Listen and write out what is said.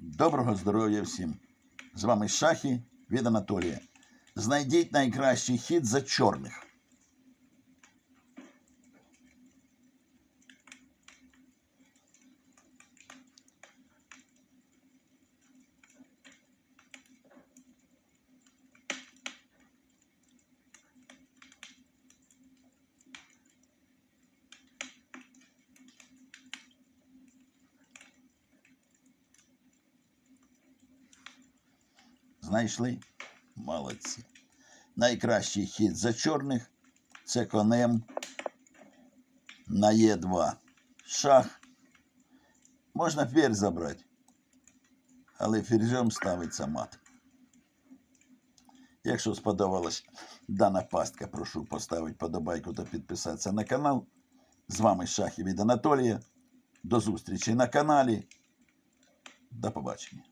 Доброго здоров'я всім! З вами Шахи від Анатолія. Знайдіть найкращий хід за чорних. Знайшли? Молодці. Найкращий хід за чорних це конем на Е2. Шах. Можна ферзь забрати. Але ферзем ставиться мат. Якщо сподобалась дана пастка, прошу поставити подобайку та підписатися на канал. З вами Шахи від Анатолія. До зустрічі на каналі. До побачення.